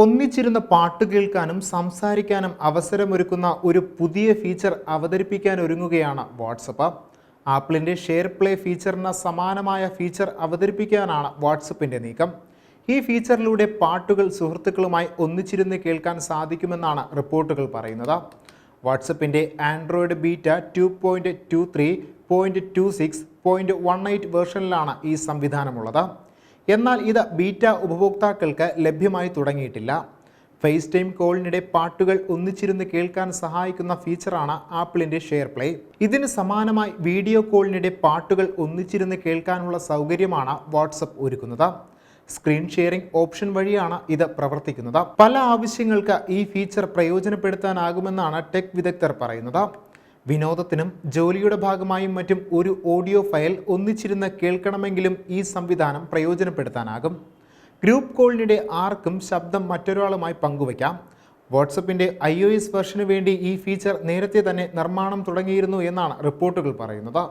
ഒന്നിച്ചിരുന്ന് പാട്ട് കേൾക്കാനും സംസാരിക്കാനും അവസരമൊരുക്കുന്ന ഒരു പുതിയ ഫീച്ചർ അവതരിപ്പിക്കാൻ ഒരുങ്ങുകയാണ് വാട്സപ്പ് ആപ്പിളിന്റെ ഷെയർ പ്ലേ ഫീച്ചറിന് സമാനമായ ഫീച്ചർ അവതരിപ്പിക്കാനാണ് വാട്സപ്പിന്റെ നീക്കം. ഈ ഫീച്ചറിലൂടെ പാട്ടുകൾ സുഹൃത്തുക്കളുമായി ഒന്നിച്ചിരുന്ന് കേൾക്കാൻ സാധിക്കുമെന്നാണ് റിപ്പോർട്ടുകൾ പറയുന്നത്. വാട്സപ്പിന്റെ android beta two point two three point two six point one eight വേർഷനിലാണ് ഈ സംവിധാനമുള്ളത്. എന്നാൽ ഇത് ബീറ്റ ഉപഭോക്താക്കൾക്ക് ലഭ്യമായി തുടങ്ങിയിട്ടില്ല. ഫേസ് ടൈം കോളിനിടെ പാട്ടുകൾ ഒന്നിച്ചിരുന്ന് കേൾക്കാൻ സഹായിക്കുന്ന ഫീച്ചറാണ് ആപ്പിളിന്റെ ഷെയർ പ്ലേ. ഇതിന് സമാനമായി വീഡിയോ കോളിനിടെ പാട്ടുകൾ ഒന്നിച്ചിരുന്ന് കേൾക്കാനുള്ള സൗകര്യമാണ് വാട്സപ്പ് ഒരുക്കുന്നത്. സ്ക്രീൻ ഷെയറിംഗ് ഓപ്ഷൻ വഴിയാണ് ഇത് പ്രവർത്തിക്കുന്നത്. പല ആവശ്യങ്ങൾക്ക് ഈ ഫീച്ചർ പ്രയോജനപ്പെടുത്താനാകുമെന്നാണ് ടെക് വിദഗ്ധർ പറയുന്നത്. വിനോദത്തിനും ജോലിയുടെ ഭാഗമായും മറ്റും ഒരു ഓഡിയോ ഫയൽ ഒന്നിച്ചിരുന്ന് കേൾക്കണമെങ്കിലും ഈ സംവിധാനം പ്രയോജനപ്പെടുത്താനാകും. ഗ്രൂപ്പ് കോളിനിടെ ആർക്കും ശബ്ദം മറ്റൊരാളുമായി പങ്കുവയ്ക്കാം. വാട്സപ്പിന്റെ ഐ ഒ എസ് വെർഷന് വേണ്ടി ഈ ഫീച്ചർ നേരത്തെ തന്നെ നിർമ്മാണം തുടങ്ങിയിരുന്നു എന്നാണ് റിപ്പോർട്ടുകൾ പറയുന്നത്.